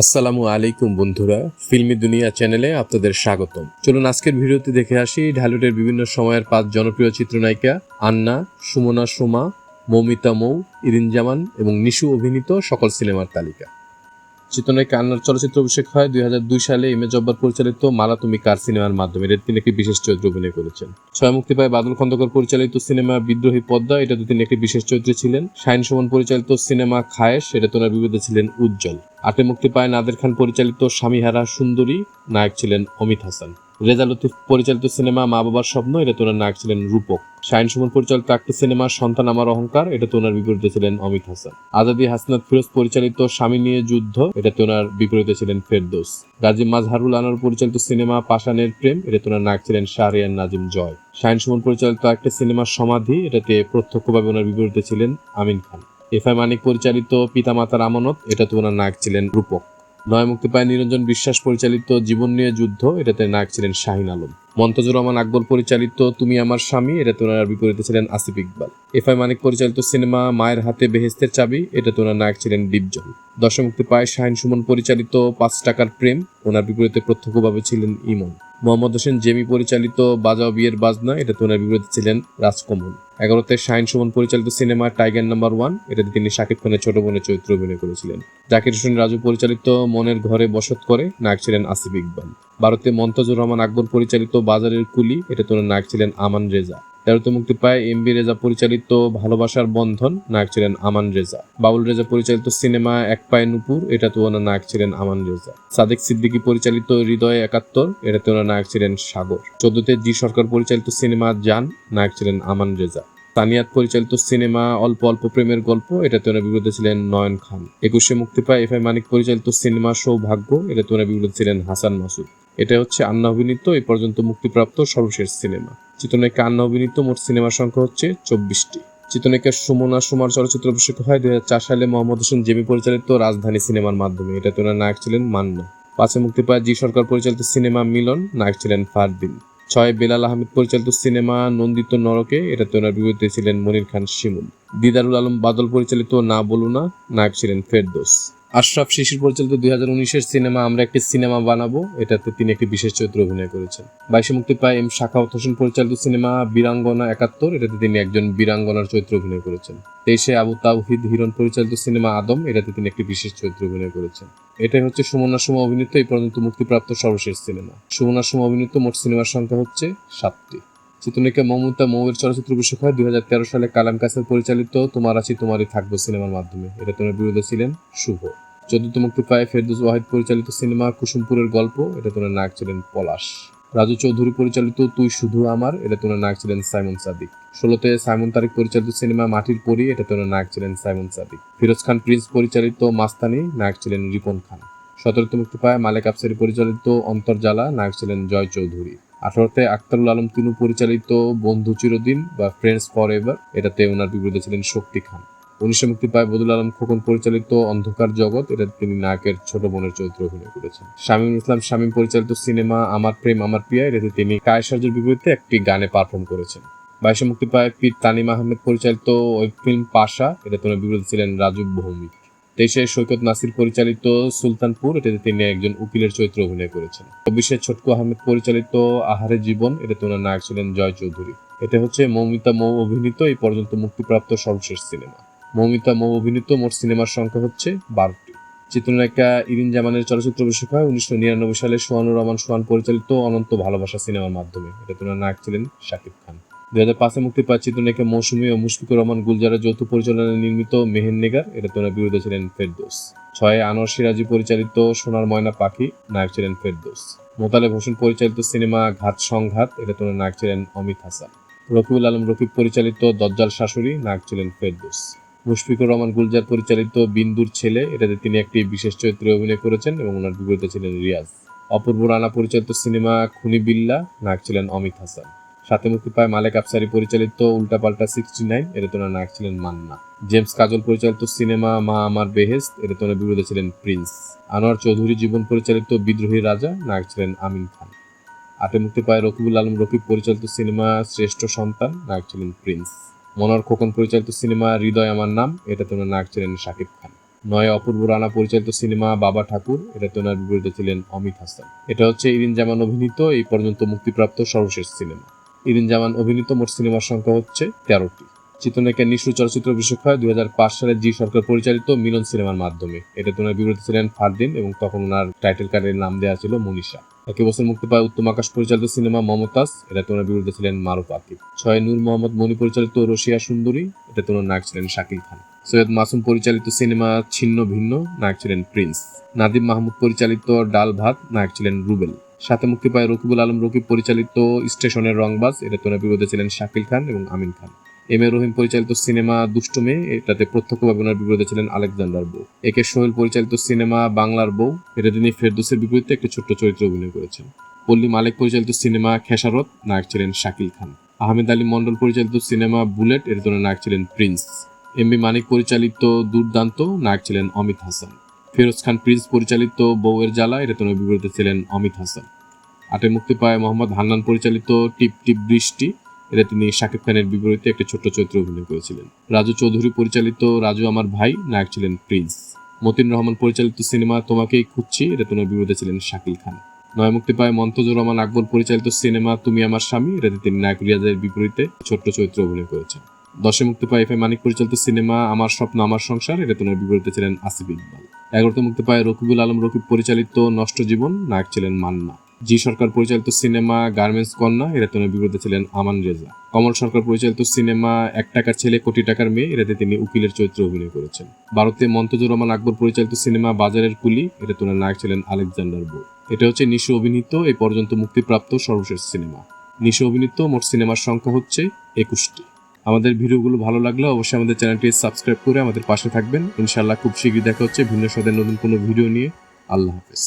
আসসালামু আলাইকুম বন্ধুরা, ফিল্মি দুনিয়া চ্যানেলে আপনাদের স্বাগতম। চলুন আজকের ভিডিওতে দেখে আসি ঢালুটের বিভিন্ন সময়ের পাঁচ জনপ্রিয় চিত্রনায়িকা আন্না, সুমনা সোমা, মৌমিতা মৌ, ইরিন জামান এবং নিশু অভিনীত সকল সিনেমার তালিকা। চিত্রনায়িকা আন্নার চলচ্চিত্র অভিষেক হয় দুই হাজার দুই সালে ইমেজ জব্বার পরিচালিত মালা তুমি কার সিনেমার মাধ্যমে। এটা তিনি একটি বিশেষ চরিত্র অভিনয় করেছেন। ছয় মুক্তি পায় বাদল খন্দকার পরিচালিত সিনেমা বিদ্রোহী পদ্মা, এটাতে তিনি একটি বিশেষ চরিত্রে ছিলেন। শাহিন সুমন পরিচালিত সিনেমা খায়েশ এটা তোনার বিরুদ্ধে ছিলেন উজ্জ্বল। আটে মুক্তি পায় নাদের খান পরিচালিত স্বামীহারা সুন্দরী, নায়ক ছিলেন অমিত হাসান। রেজা লতিফ পরিচালিত সিনেমা মা বাবার স্বপ্ন, এটা তোনার নায়ক ছিলেন রূপক। শাহিন সুমন পরিচালিত একটি সিনেমা, সন্তান আমার অহংকার, এটা তোনার বিপরীতে ছিলেন অমিত হাসান। আজাদি হাসনাত ফিরোজ পরিচালিত স্বামী নিয়ে যুদ্ধ, এটা তোনার বিপরীতে ছিলেন ফেরদৌস। গাজী মাজহারুল আনোয়ার পরিচালিত সিনেমা পাশানের প্রেম, এটা তোনার নায়ক ছিলেন শাহরিয়ান নাজিম জয়। শাহিন সুমন পরিচালিত একটা সিনেমা, সমাধি, এটাতে প্রত্যক্ষভাবে ওনার বিপরীতে ছিলেন আমিন খান। এফ আই মানিক পরিচালিত পিতামাতার আমানত এটাতে ওনার নায়ক ছিলেন রূপক। নয় মুক্তি পায় নিরঞ্জন বিশ্বাস পরিচালিত জীবন নিয়ে যুদ্ধ, এটাতে নায়ক ছিলেন শাহিন আলম। মন্তজুর রহমান আকবর পরিচালিত তুমি আমার স্বামী, এটাতে ওনার বিপরীতে ছিলেন আসিফ ইকবাল। এফ আই মানিক পরিচালিত সিনেমা মায়ের হাতে বেহেস্তের চাবি, এটাতে ওনার নায়ক ছিলেন ডিপজল দশমুক্তি পায় শাহিন সুমন পরিচালিত পাঁচ টাকার প্রেম, ওনার বিপরীতে প্রত্যক্ষভাবে ছিলেন ইমন। মোহাম্মদ হোসেন জেমি পরিচালিত বাজাও বিয়ের বাজনা, এটা তোমার বিপরীতে ছিলেন রাজকমল। এগারোতে শাহিন সুমন পরিচালিত সিনেমা টাইগার নাম্বার ওয়ান, এটাতে তিনি শাকিব খানের ছোট বোনের চরিত্র অভিনয় করেছিলেন। জাকির হোসেন রাজু পরিচালিত মনের ঘরে বসত করে, নায়ক ছিলেন আসিফ ইকবাল। ভারতে মন্তাজুর রহমান আকবর পরিচালিত বাজারের কুলি এটা তোমার নায়ক ছিলেন আমান রেজা। তেরোতে মুক্তি পায় এম বি রেজা পরিচালিত ভালোবাসার বন্ধন, নায়ক ছিলেন আমান রেজা। বাউল রেজা পরিচালিত সিনেমা এক পায়ে নুপুর এটাতে ওনার নায়ক ছিলেন আমান রেজা। সাদেক সিদ্দিকী পরিচালিত হৃদয় একাত্তর এটাতে ওনার নায়ক ছিলেন সাগর। চোদ্দতে জি সরকার পরিচালিত সিনেমা জান, নায়ক ছিলেন আমান রেজা। তানিয়াত পরিচালিত সিনেমা অল্প অল্প প্রেমের গল্প এটাতে ওনার বিরুদ্ধে ছিলেন নয়ন খান। একুশে মুক্তি পায় এফ আই মানিক পরিচালিত সিনেমা সৌভাগ্য এটাতে ওনার বিরুদ্ধে ছিলেন হাসান মাসুদ। এটা হচ্ছে আন্না অভিনীত এই পর্যন্ত মুক্তিপ্রাপ্ত সর্বশেষ সিনেমা। চিত্রনায়িকা আন্না অভিনীত, মোট সিনেমার সংখ্যা হচ্ছে চব্বিশটি। চিত্রনায়িকা সুমনা সুমার চলচ্চিত্র অভিষেক হয় দুই সালে মোহাম্মদ হোসেন জেমি পরিচালিত রাজধানী সিনেমার মাধ্যমে। এটাতে ওনার নায়ক ছিলেন মান্না। পাঁচে মুক্তি পায় জি সরকার পরিচালিত সিনেমা মিলন, নায়ক ছিলেন ফারদিন। ছয় বেলাল আহমেদ পরিচালিত সিনেমা নন্দিত নরকে, এটাতে ওনার বিরুদ্ধে ছিলেন মনির খান শিমুল। দিদারুল আলম বাদল পরিচালিত না বলু না, নায়ক ছিলেন ফেরদোস। আশরাফ শিশির পরিচালিত দুই হাজার উনিশের সিনেমা আমরা একটি সিনেমা বানাবো। এটাতে তিনি একটি বিশেষ চরিত্র অভিনয় করেছেন। বাইশে মুক্তি পায় এম শাখাওয়াত হোসেন পরিচালিত সিনেমা বীরাঙ্গনা একাত্তর। এটাতে তিনি একজন বীরাঙ্গনার চরিত্র অভিনয় করেছেন। তেইশে আবু তাওহিদ হিরণ পরিচালিত সিনেমা আদম। এটাতে তিনি একটি বিশেষ চরিত্র অভিনয় করেছেন। এটাই হচ্ছে সুমনা সুমা অভিনীত, এই পর্যন্ত মুক্তিপ্রাপ্ত সর্বশেষ সিনেমা। সুমনা সুমা অভিনীত মোট সিনেমার সংখ্যা হচ্ছে সাতটি। চিত্রনায়িকা মমতা মৌয়ের চলচ্চিত্র অভিষেক হয় দুই হাজার তেরো সালে কালাম কাসের পরিচালিত তোমার আছি, তোমারই থাকব সিনেমার মাধ্যমে। এটা তোমার বিরুদ্ধে ছিলেন শুভ। চোদ্দত মুক্তি পায় ফেরদৌস ওয়াহিদ পরিচালিত সিনেমা কুসুমপুরের গল্প, এটা তোমার নায়ক ছিলেন পলাশ। রাজু চৌধুরী পরিচালিত তুই শুধু আমার, এটা তোমার নায়ক ছিলেন সাইমন সাদিক। ষোলোতে সাইমন তারিক পরিচালিত সিনেমা মাটির পরি, এটা তোমার নায়ক ছিলেন সাইমন সাদিক। ফিরোজ খান প্রিন্স পরিচালিত মাস্তানি, নায়ক ছিলেন রিপন খান। সতেরোতে মুক্তি পায় মালেক আফসারি পরিচালিত অন্তর্জালা, নায়ক ছিলেন জয় চৌধুরী। আঠারোতে আক্তারুল আলম তিনু পরিচালিত বন্ধু চিরদিন বা ফ্রেন্ডস ফর এভার এটাতে ওনার বিপরীতে ছিলেন শক্তি খান। উনিশে মুক্তি পায় বদুল আলম খোকন পরিচালিত অন্ধকার জগৎ এটা তিনি নায়কের ছোট বোনের চরিত্র অভিনয় করেছেন। শামীম ইসলাম, শামীম পরিচালিত সিনেমা আমার প্রেম, আমার প্রিয়া এটাতে তিনি কায়সার্জের বিপরীতে একটি গানে পারফর্ম করেছেন। বাইশে মুক্তি পায় পীর তানিম আহমেদ পরিচালিত ওয়েব ফিল্ম পাশা এটা তোমার বিপরীতে ছিলেন রাজু ভৌমিক। তেইশে সৈকত নাসির পরিচালিত সুলতানপুর, এটাতে তিনি একজন উকিলের চরিত্র অভিনয় করেছেন। চব্বিশে ছোটকু আহমেদ পরিচালিত আহারে জীবন, এটাতে ওনার নায়ক ছিলেন জয় চৌধুরী। এটা হচ্ছে মৌমিতা মৌ অভিনীত এই পর্যন্ত মুক্তিপ্রাপ্ত সর্বশেষ সিনেমা। মৌমিতা মৌ অভিনীত মোট সিনেমার সংখ্যা হচ্ছে বারোটি। চিত্রনায়িকা ইরিন জামানের চলচ্চিত্র অভিষেক হয় উনিশশো নিরানব্বই সালে সোহানুর রহমান সোহান পরিচালিত অনন্ত ভালোবাসা সিনেমার মাধ্যমে। এটা তোনার নায়ক ছিলেন শাকিব খান। দুই হাজার পাঁচে মুক্তি পায় চিত্রনায়িকা মৌসুমী ও মুশফিকুর রহমান গুলজারের যৌথ পরিচালনায় নির্মিত মেহেন নেগার এটা তোনার বিরুদ্ধে ছিলেন ফেরদোস। ছয় আনোয়ার সিরাজি পরিচালিত সোনার ময়না পাখি, নায়ক ছিলেন ফেরদোস। মোতালেব হোসেন পরিচালিত সিনেমা ঘাত সংঘাত, এটা তোনার নায়ক ছিলেন অমিত হাসান। রকিবুল আলম রকিব পরিচালিত দজ্জাল শাশুড়ি, নায়ক ছিলেন ফেরদোস। মুশফিকুর রহমান গুলজার পরিচালিত বিন্দুর ছেলে, এটাতে তিনি একটি বিশেষ চরিত্রে অভিনয় করেছেন এবং ওনার বিপরীতে ছিলেন রিয়াজ। অপূর্ব রানা পরিচালিত সিনেমা খুনি বিল্লা, নায়ক ছিলেন অমিত হাসান। সাথে মুক্তি পায় মালেক আফসারি পরিচালিত উল্টাপাল্টা সিক্সটি নাইন এটাতে ওনার নায়ক ছিলেন মান্না। জেমস কাজল পরিচালিত সিনেমা মা আমার বেহেস্ত এটাতে ওনার বিরুদ্ধে ছিলেন প্রিন্স। আনোয়ার চৌধুরী জীবন পরিচালিত বিদ্রোহী রাজা, নায়ক ছিলেন আমিন খান। আটে মুক্তি পায় রকিবুল আলম রকিব পরিচালিত সিনেমা শ্রেষ্ঠ সন্তান, নায়ক ছিলেন প্রিন্স। মনোয়ার খোকন পরিচালিত সিনেমা হৃদয় আমার নাম এটাতে ওনার নায়ক ছিলেন শাকিব খান। নয়, অপূর্ব রানা পরিচালিত সিনেমা বাবা ঠাকুর এটাতে ওনার বিপরীতে ছিলেন অমিত হাসান। এটা হচ্ছে ইরিন জামান অভিনীত, এই পর্যন্ত মুক্তিপ্রাপ্ত সর্বশেষ সিনেমা। ইরিন জামান অভিনীত মোট সিনেমার সংখ্যা হচ্ছে তেরোটি। চিত্রনায়িকা নিশু চলচ্চিত্র বিশেষ হয় দুই সালে জি সরকার পরিচালিত মিলন সিনেমার মাধ্যমে। এটা ওনার বিপরীতে ছিলেন ফারদিন এবং তখন ওনার টাইটেল কার্ডের নাম দেওয়া ছিল মনীষা। একই বছর মুক্তি পায় উত্তম আকাশ পরিচালিত সিনেমা মমতাজ। এটা ওনার বিরুদ্ধে ছিলেন মারুফ আকিব ছয় নূর মোহাম্মদ মনি পরিচালিত রশিয়া সুন্দরী। এটা ওনার নায়ক ছিলেন শাকিল খান। সৈয়দ মাসুম পরিচালিত সিনেমা ছিন্ন ভিন্ন। নায়ক ছিলেন প্রিন্স। নাদিম মাহমুদ পরিচালিত ডাল ভাত। নায়ক ছিলেন রুবেল। সাথে মুক্তি পায় রকিবুল আলম, রকিব পরিচালিত স্টেশনের রংবাজ। এটাতে ওনার বিরুদ্ধে ছিলেন শাকিল খান এবং আমিন খান। এম এ রহিম পরিচালিত সিনেমা দুষ্ট মেয়ে, এটাতে প্রত্যক্ষভাবে ওনার বিপরীতে ছিলেন আলেকজান্ডার বউ। একে সোহেল পরিচালিত সিনেমা বাংলার বউ, এটা তিনি ফেরদোসের বিপরীতে একটি ছোট্ট চরিত্রে অভিনয় করেছেন। পল্লী মালিক পরিচালিত সিনেমা খেসারত, নায়ক ছিলেন শাকিল খান। আহমেদ আলী মন্ডল পরিচালিত সিনেমা বুলেট, এর জন্য নায়ক ছিলেন প্রিন্স। এম বি মানিক পরিচালিত দুর্দান্ত, নায়ক ছিলেন অমিত হাসান। ফিরোজ খান প্রিন্স পরিচালিত বউয়ের জ্বালা এর জন্য বিপরীতে ছিলেন অমিত হাসান। আটে মুক্তি পায় মোহাম্মদ হান্নান পরিচালিত টিপ টিপ বৃষ্টি। এতে তিনি শাকিব খানের বিপরীতে একটি ছোট্ট চরিত্রে অভিনয় করেছিলেন। রাজু চৌধুরী পরিচালিত রাজু আমার ভাই নায়ক ছিলেন প্রিন্স মতিন রহমান পরিচালিত সিনেমা তোমাকেই খুঁজছি এটা তোমার বিপরীতে ছিলেন শাকিল খান। নয় মুক্তি পায় মন্তজুর রহমান আকবর পরিচালিত সিনেমা তুমি আমার স্বামী, এটাতে তিনি নায়ক রিয়াজের বিপরীতে ছোট্ট চরিত্র অভিনয় করেছেন। দশে মুক্তি পায় এফ এ মানিক পরিচালিত সিনেমা আমার স্বপ্ন, আমার সংসার এটা তোমার বিপরীতে ছিলেন আসিফ ইকবাল। এগারোতে মুক্তি পায় রকিবুল আলম। রকিব পরিচালিত নষ্ট জীবন নায়ক ছিলেন মান্না। জি সরকার পরিচালিত সিনেমা গার্মেন্টস কন্যা, এর তিনি বিপরীতে ছিলেন আমান রেজা। কমল সরকার পরিচালিত সিনেমা এক টাকার ছেলে, কোটি টাকার মেয়ে এটাতে তিনি উকিলের চরিত্রে অভিনয় করেছেন। ভারতে মন্তজুর রহমান আকবর পরিচালিত সিনেমা বাজারের কুলি এটা তোনার নায়ক ছিলেন আলেকজান্ডার বো এটা হচ্ছে নিশু অভিনীত এই পর্যন্ত মুক্তিপ্রাপ্ত সর্বশেষ সিনেমা। নিশু অভিনীত, মোট সিনেমার সংখ্যা হচ্ছে একুশটি। আমাদের ভিডিওগুলো ভালো লাগলে অবশ্যই আমাদের চ্যানেলটি সাবস্ক্রাইব করে আমাদের পাশে থাকবেন। ইনশাল্লাহ খুব শীঘ্রই দেখা হচ্ছে ভিন্ন স্বাদের নতুন কোনো ভিডিও নিয়ে। আল্লাহ হাফেজ।